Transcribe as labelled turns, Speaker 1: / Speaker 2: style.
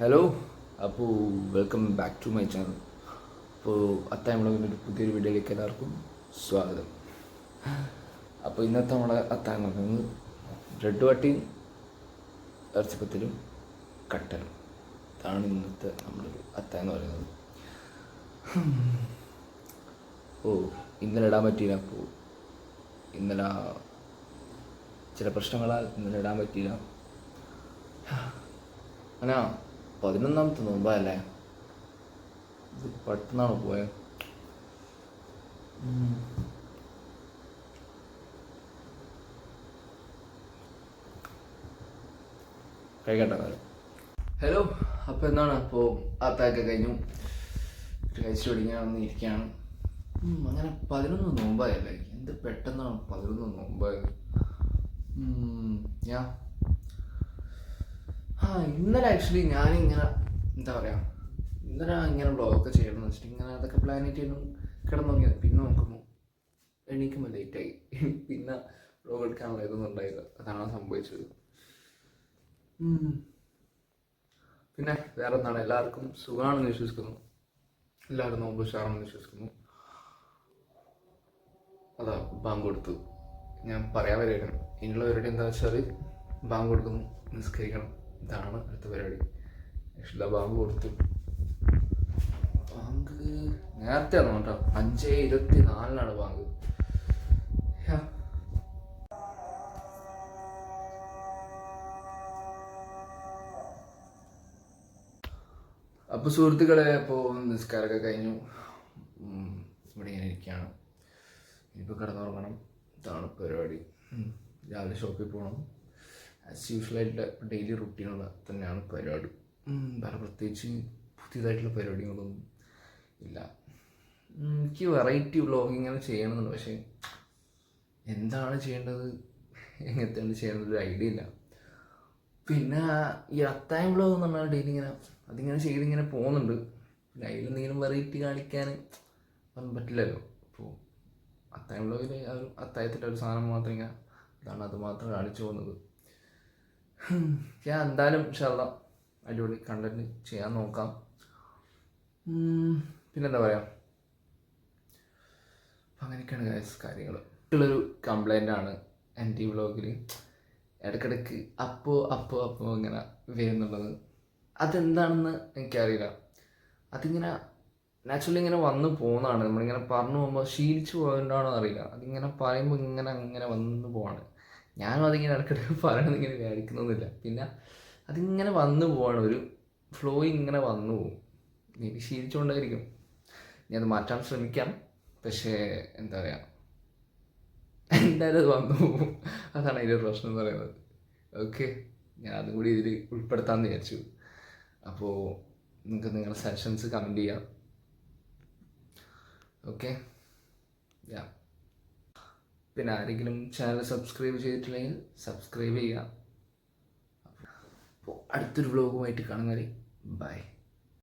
Speaker 1: Hello അപ്പോൾ welcome back to my channel അപ്പോൾ അത്തായം വ്ളോഗിന്റെ ഒരു പുതിയൊരു വീഡിയോയിലേക്ക് എല്ലാവർക്കും സ്വാഗതം. അപ്പോൾ ഇന്നത്തെ നമ്മളെ അത്തായം നോക്കുന്നത് ബ്രെഡ് വട്ടിയും ഇറച്ചിപ്പത്തിലും കട്ടനും ഇതാണ് ഇന്നത്തെ നമ്മുടെ ഒരു അത്തായം എന്ന് പറയുന്നത്. ഓ ഇന്നലെ ഇടാൻ പറ്റിയില്ല അപ്പോൾ ഇന്നലെ ചില പ്രശ്നങ്ങളാൽ ഇന്നലെ ഇടാൻ പറ്റിയില്ല. അങ്ങനെ പതിനൊന്നാമത്തെ നോമ്പല്ലേ ഇത് പെട്ടെന്നാണ് പോയത്. കഴിക്കട്ടെ കാലം ഹലോ അപ്പോൾ എന്താണ്? അപ്പോൾ അത്താക്കെ കഴിഞ്ഞു. കഴിച്ചു തുടങ്ങിയാൽ വന്ന് ഇരിക്കുകയാണ് അങ്ങനെ പതിനൊന്ന് നോമ്പായല്ലേ? എന്ത് പെട്ടെന്നാണ് പതിനൊന്ന് നോമ്പായത്? ഞാൻ ആ ഇന്നലെ ആക്ച്വലി ഇങ്ങനെ എന്താ പറയുക ഇന്നലെ ഇങ്ങനെ ബ്ലോഗൊക്കെ ചെയ്യണം എന്ന് വെച്ചിട്ട് ഇങ്ങനെ അതൊക്കെ പ്ലാൻ ചെയ്തിരുന്നു കിടന്നുറങ്ങിയത് പിന്നെ നോക്കുമ്പോൾ എണീക്കുമ്പോൾ ലേറ്റായി പിന്നെ ബ്ലോഗ് എടുക്കാനുള്ള ഇതൊന്നും ഉണ്ടായില്ല. അതാണ് സംഭവിച്ചത്. പിന്നെ വേറെ എന്താണ് എല്ലാവർക്കും സുഖമാണെന്ന് വിശ്വസിക്കുന്നു. എല്ലാവരും നോമ്പ് ഉഷാറാണെന്ന് വിശ്വസിക്കുന്നു. അതാ ബാങ്ക് കൊടുത്തു. ഞാൻ പറയാൻ വരികയാണ് ഇനിയുള്ളവരുടെ എന്താ വെച്ചാൽ ബാങ്ക് കൊടുക്കുന്നു. നിസ്കരിക്കണം. ഇതാണ് അടുത്ത പരിപാടി. ഇഷ്ട ബാങ്ക് കൊടുത്തു. ബാങ്ക് നേരത്തെ ആണോ കേട്ടോ. അഞ്ച് ഇരുപത്തി നാലിനാണ് ബാങ്ക്. അപ്പോൾ സുഹൃത്തുക്കളെ അപ്പോൾ നിസ്കാരമൊക്കെ കഴിഞ്ഞു. ഇവിടെ ഇങ്ങനെ ഇരിക്കുകയാണ്. ഇനിയിപ്പോൾ കിടന്നുറങ്ങണം. ഇതാണ് പരിപാടി. രാവിലെ ഷോപ്പിൽ പോകണം ആസ് യൂഷ്വലായിട്ട് ഡെയിലി റുട്ടീനുള്ള തന്നെയാണ് പരിപാടി. വേറെ പ്രത്യേകിച്ച് പുതിയതായിട്ടുള്ള പരിപാടികളൊന്നും ഇല്ല. എനിക്ക് വെറൈറ്റി വ്ളോഗിങ് ഇങ്ങനെ ചെയ്യണമെന്നുണ്ട് പക്ഷേ എന്താണ് ചെയ്യേണ്ടത്? എങ്ങനത്തെയാണ് ചെയ്യേണ്ടത്? ഒരു ഐഡിയ ഇല്ല. പിന്നെ ഈ അത്തായം വ്ളോഗ് എന്ന് പറഞ്ഞാൽ ഡെയിലി ഇങ്ങനെ അതിങ്ങനെ ചെയ്തിങ്ങനെ പോകുന്നുണ്ട്. പിന്നെ അതിലെന്തെങ്കിലും വെറൈറ്റി കാണിക്കാൻ ഒന്നും പറ്റില്ലല്ലോ. അപ്പോൾ അത്തായം വ്ളോഗിൽ ആ ഒരു അത്തായത്തിന്റെ ഒരു സാധനം മാത്രം ഇങ്ങനെ അതാണ് അത് മാത്രം കാണിച്ചു പോകുന്നത്. ഞാൻ എന്തായാലും ഇൻഷാല്ല അടിപൊളി കണ്ടന്റ് ചെയ്യാൻ നോക്കാം. പിന്നെന്താ പറയുക അങ്ങനെയൊക്കെയാണ് ഗൈസ് കാര്യങ്ങൾ ഒരു കംപ്ലൈന്റ് ആണ് എന്റെ ഈ വ്ളോഗിൽ ഇടയ്ക്കിടയ്ക്ക് അപ്പോ അപ്പോ അപ്പോ ഇങ്ങനെ വരുന്നുള്ളത്. അതെന്താണെന്ന് എനിക്കറിയില്ല. അതിങ്ങനെ നാച്ചുറലി ഇങ്ങനെ വന്നു പോകുന്നതാണ് നമ്മളിങ്ങനെ പറഞ്ഞു പോകുമ്പോൾ ശീലിച്ചു പോയതുകൊണ്ടാണോ അറിയില്ല. അതിങ്ങനെ പറയുമ്പോൾ ഇങ്ങനെ അങ്ങനെ വന്നു പോവാണ്. ഞാനും അതിങ്ങനെ ഇടയ്ക്കിടയ്ക്ക് പറയണത് ഇങ്ങനെ വിചാരിക്കുന്നൊന്നുമില്ല. പിന്നെ അതിങ്ങനെ വന്നു പോവാണ്. ഒരു ഫ്ലോ ഇങ്ങനെ വന്നു പോകും എനിക്ക് ശീലിച്ചുകൊണ്ടായിരിക്കും ഞാൻ അത് മാറ്റാൻ ശ്രമിക്കാം. പക്ഷേ എന്താ പറയുക എന്തായാലും അത് വന്നു പോകും അതാണ് അതിന്റെ പ്രശ്നം എന്ന് പറയുന്നത്. ഓക്കെ ഞാൻ അതും കൂടി ഇതിൽ ഉൾപ്പെടുത്താമെന്ന് വിചാരിച്ചു. അപ്പോൾ നിങ്ങൾക്ക് നിങ്ങളുടെ സജഷൻസ് കമന്റ് ചെയ്യാം. ഓക്കെ? യാ പിന്നെ ആരെങ്കിലും ചാനൽ സബ്സ്ക്രൈബ് ചെയ്തിട്ടില്ലെങ്കിൽ സബ്സ്ക്രൈബ് ചെയ്യുക. അപ്പോൾ അടുത്തൊരു വ്ലോഗുമായിട്ട് കാണുന്നവരെ ബൈ